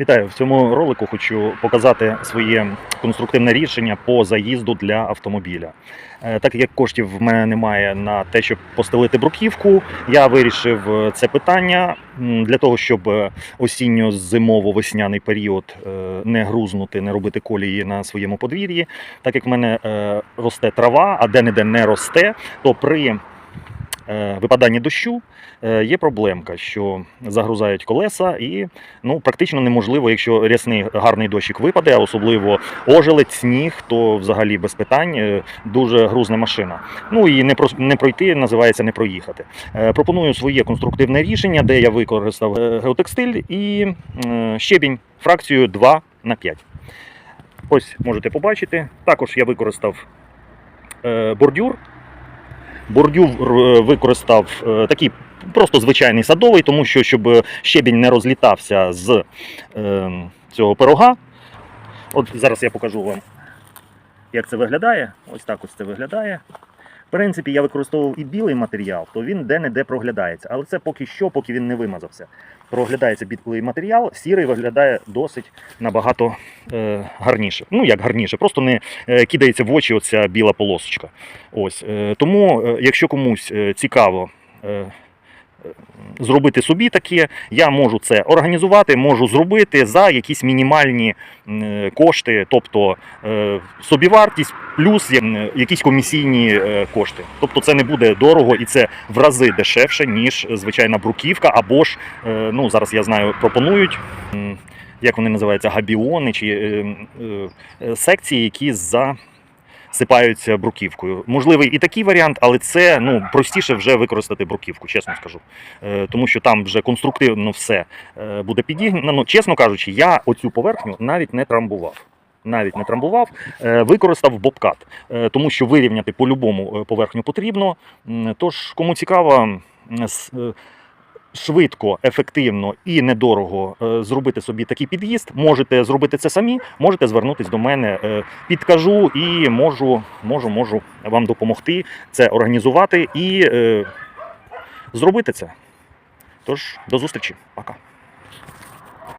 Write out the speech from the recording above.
Вітаю! В цьому ролику хочу показати своє конструктивне рішення по заїзду для автомобіля. Е, Так як коштів в мене немає на те, щоб постелити бруківку, я вирішив е, це питання для того, щоб е, осінньо-зимово-весняний період не грузнути, не робити колії на своєму подвір'ї. Так як в мене росте трава, а де-не-де не росте, то при е, випаданні дощу е, є проблемка, що загрузають колеса, і ну, практично неможливо, якщо рясний гарний дощик випаде, а особливо ожеледь, сніг, то взагалі без питань е, дуже грузна машина. Ну і не, не пройти називається не проїхати. Пропоную своє конструктивне рішення, де я використав геотекстиль і щебінь фракцію 2 на 5. Ось можете побачити. Також я використав бордюр. Бордюр е, використав е, такий просто звичайний садовий, тому що щоб е, щебінь не розлітався з цього пирога. От зараз я покажу вам, як це виглядає. Ось так ось це виглядає. В принципі, я використовував і білий матеріал, то він де-не-де проглядається. Але це поки що, поки він не вимазався. Проглядається білий матеріал, сірий виглядає досить набагато е, гарніше. Ну, як гарніше, просто не е, кидається в очі оця біла полосочка. Ось. Е, тому, е, якщо комусь цікаво. Е, е, Зробити собі таке, я можу це організувати, можу зробити за якісь мінімальні е, кошти, тобто е, собівартість плюс якісь комісійні е, кошти. Тобто це не буде дорого і це в рази дешевше, ніж звичайна бруківка, або ж е, ну зараз я знаю, пропонують. Як вони називаються, габіони чи е, е, е, секції, які за сипаються бруківкою. Можливий і такий варіант, але це ну простіше вже використати бруківку, чесно скажу. Е, тому що там вже конструктивно все е, буде підігнано. Ну, чесно кажучи, я оцю поверхню навіть не трамбував. Навіть не трамбував, е, використав бобкат, тому що вирівняти по-любому поверхню потрібно. Тож, кому цікаво, швидко, ефективно і недорого е, зробити собі такий під'їзд, можете зробити це самі, можете звернутися до мене, е, підкажу і можу, можу, можу вам допомогти це організувати і е, зробити це. Тож, до зустрічі, пока.